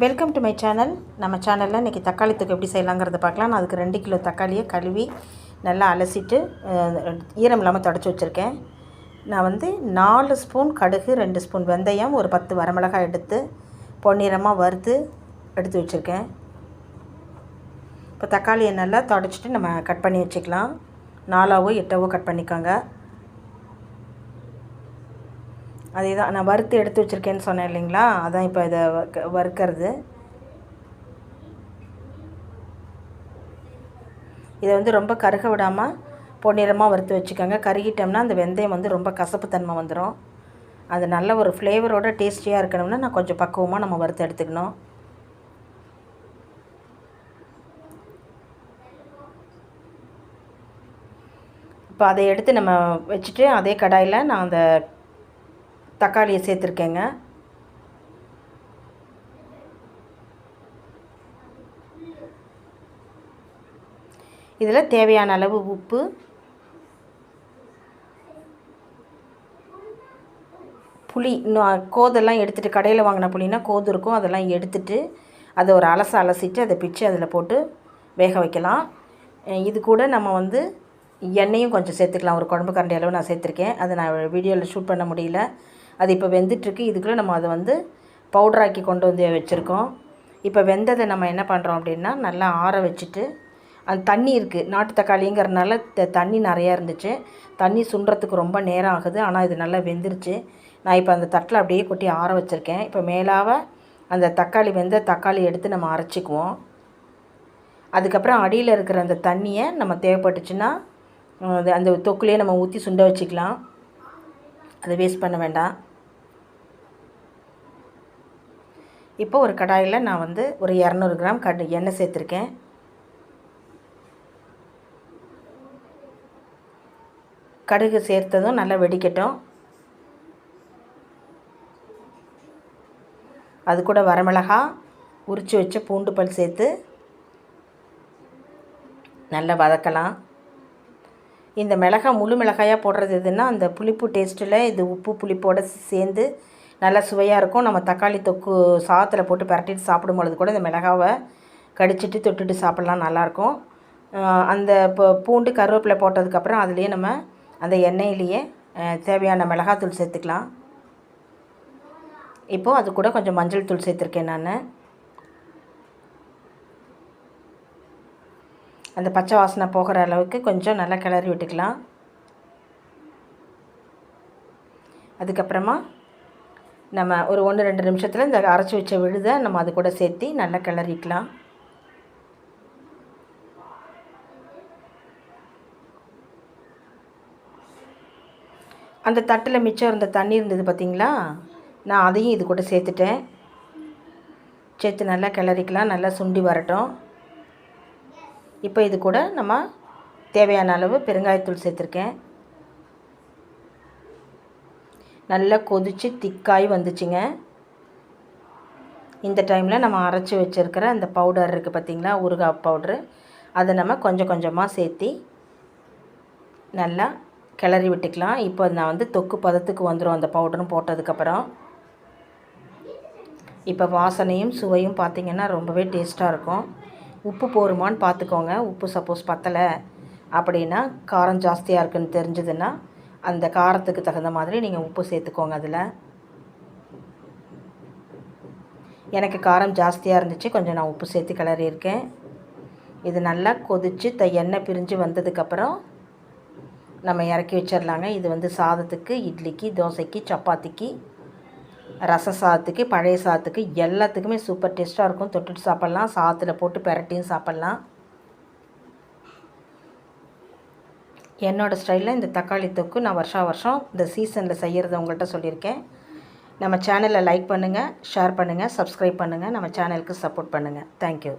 Welcome to my channel நம்ம சேனலில் இன்றைக்கி தக்காளி தொக்கு எப்படி செய்யலாங்கிறத பார்க்கலாம். நான் அதுக்கு ரெண்டு கிலோ தக்காளியை கழுவி நல்லா அலசிட்டு ஈரம் இல்லாமல் தொடச்சி வச்சுருக்கேன். நான் வந்து நாலு ஸ்பூன் கடுகு ரெண்டு ஸ்பூன் வெந்தயம் ஒரு பத்து வரமிளகாய் எடுத்து பொன்னிறமாக வறுத்து எடுத்து வச்சுருக்கேன். இப்போ தக்காளியை நல்லா தொடச்சிட்டு நம்ம கட் பண்ணி வச்சுக்கலாம். நாலாவோ எட்டாவோ கட் பண்ணிக்கோங்க. அதே தான் நான் வறுத்து எடுத்து வச்சுருக்கேன்னு சொன்னேன் இல்லைங்களா? அதான் இப்போ இதை வறுக்கிறது. இதை வந்து ரொம்ப கருக விடாமல் பொன்னிறமாக வறுத்து வச்சுக்கோங்க. கருகிட்டோம்னா அந்த வெந்தயம் வந்து ரொம்ப கசப்புத்தன்மை வந்துடும் அது நல்ல ஒரு ஃப்ளேவரோட டேஸ்டியாக இருக்கணும்னா நான் கொஞ்சம் பக்குவமாக நம்ம வறுத்து எடுத்துக்கணும். இப்போ அதை எடுத்து நம்ம வச்சுட்டு அதே கடாயில் நான் அந்த தக்காளியை சேர்த்துருக்கேங்க. இதில் தேவையான அளவு உப்பு. புளி இன்னும் கோதெல்லாம் எடுத்துகிட்டு கடையில் வாங்கின புளினா கோது இருக்கும். அதெல்லாம் எடுத்துட்டு அதை ஒரு அலச அலசிட்டு அதை பிச்சு அதில் போட்டு வேக வைக்கலாம். இது கூட நம்ம வந்து எண்ணெயும் கொஞ்சம் சேர்த்துக்கலாம். ஒரு குழம்பு கரண்டி அளவு நான் சேர்த்துருக்கேன். அதை நான் வீடியோவில் ஷூட் பண்ண முடியல. அது இப்போ வெந்துட்டுருக்கு. இதுக்குள்ளே நம்ம அதை வந்து பவுடராக்கி கொண்டு வந்து வச்சுருக்கோம். இப்போ வெந்ததை நம்ம என்ன பண்ணுறோம் அப்படின்னா நல்லா ஆற வச்சுட்டு அந்த தண்ணி இருக்குது நாட்டு தக்காளிங்கிறனால த- தண்ணி நிறையா இருந்துச்சு. தண்ணி சுண்டுறதுக்கு ரொம்ப நேரம் ஆகுது. ஆனால் இது நல்லா வெந்துருச்சு. நான் இப்போ அந்த தட்டில் அப்படியே கொட்டி ஆற வச்சுருக்கேன். இப்போ மேலாக அந்த தக்காளி வெந்த தக்காளி எடுத்து நம்ம அரைச்சிக்குவோம். அதுக்கப்புறம் அடியில் இருக்கிற அந்த தண்ணியை நம்ம தேவைப்பட்டுச்சுன்னா அது அந்த தொக்குலேயே நம்ம ஊற்றி சுண்ட வச்சுக்கலாம். அதை வேஸ்ட் பண்ண வேண்டாம். இப்போ ஒரு கடாயில் நான் வந்து ஒரு இரநூறு கிராம் கடு எண்ணெய் சேர்த்துருக்கேன். கடுகு சேர்த்ததும் நல்லா வெடிக்கட்டும். அது கூட வரமிளகா உரித்து வச்ச பூண்டு பல் சேர்த்து நல்லா வதக்கலாம். இந்த மிளகாய் முழு மிளகாயாக போடுறது எதுன்னா அந்த புளிப்பு டேஸ்ட்டில் இது உப்பு புளிப்போடு சேர்ந்து நல்லா சுவையாக இருக்கும். நம்ம தக்காளி தொக்கு சாதத்தில் போட்டு பரட்டிட்டு சாப்பிடும் பொழுது கூட இந்த மிளகாவை கடிச்சிட்டு தொட்டுட்டு சாப்பிட்லாம் நல்லாயிருக்கும் அந்த இப்போ பூண்டு கருவேப்பிலை போட்டதுக்கப்புறம் அதுலேயே நம்ம அந்த எண்ணெயிலேயே தேவையான மிளகாத்தூள் சேர்த்துக்கலாம். இப்போது அது கூட கொஞ்சம் மஞ்சள் தூள் சேர்த்துருக்கேன் நான். அந்த பச்சை வாசனை போகிற அளவுக்கு கொஞ்சம் நல்லா கிளறி விட்டுக்கலாம். அதுக்கப்புறமா நம்ம ஒரு ஒன்று ரெண்டு நிமிஷத்தில் இந்த அரைச்சி வச்ச விழுதை நம்ம அது கூட சேர்த்து நல்லா கிளறிக்கலாம். அந்த தட்டில் மிச்சம் இருந்த தண்ணி இருந்தது பார்த்திங்களா நான் அதையும் இது கூட சேர்த்துட்டேன். சேர்த்து நல்லா கிளறிக்கலாம் நல்லா சுண்டி வரட்டும். இப்போ இது கூட நம்ம தேவையான அளவு பெருங்காயத்தூள் சேர்த்துருக்கேன். நல்லா கொதித்து திக்காய் வந்துச்சுங்க. இந்த டைமில் நம்ம அரைச்சி வச்சுருக்கிற அந்த பவுடர் இருக்குது பார்த்திங்களா ஊறுகாய் பவுட்ரு அதை நம்ம கொஞ்சம் கொஞ்சமாக சேர்த்தி நல்லா கிளறி விட்டுக்கலாம். இப்போ நான் வந்து தொக்கு பதத்துக்கு வந்துடும் அந்த பவுடரும் போட்டதுக்கப்புறம் இப்போ வாசனையும் சுவையும் பார்த்திங்கன்னா ரொம்பவே டேஸ்ட்டாக இருக்கும். உப்பு போருமான்னு பார்த்துக்கோங்க உப்பு சப்போஸ் பத்தலை அப்படின்னா காரம் ஜாஸ்தியாக இருக்குன்னு தெரிஞ்சதுன்னா அந்த காரத்துக்கு தகுந்த மாதிரி நீங்கள் உப்பு சேர்த்துக்கோங்க அதில். எனக்கு காரம் ஜாஸ்தியாக இருந்துச்சு கொஞ்சம் நான் உப்பு சேர்த்து கிளறியிருக்கேன் இது நல்லா கொதித்து த எண்ணெய் பிரிஞ்சு வந்ததுக்கப்புறம் நம்ம இறக்கி வச்சிடலாங்க இது வந்து சாதத்துக்கு இட்லிக்கு தோசைக்கு சப்பாத்திக்கு ரச சாதத்துக்கு பழைய சாதத்துக்கு எல்லாத்துக்குமே சூப்பர் டேஸ்ட்டாக இருக்கும். தொட்டுட்டு சாப்பிட்லாம். சாதத்தில் போட்டு பெரட்டியும் சாப்பிட்லாம். என்னோடய ஸ்டைலில் இந்த தக்காளி தொக்கு நான் வருஷா வருஷம் இந்த சீசனில் செய்கிறத உங்கள்கிட்ட சொல்லியிருக்கேன். நம்ம சேனலை லைக் பண்ணுங்கள் ஷேர் பண்ணுங்கள் சப்ஸ்கிரைப் பண்ணுங்கள் நம்ம சேனலுக்கு சப்போர்ட் பண்ணுங்கள் தேங்க்யூ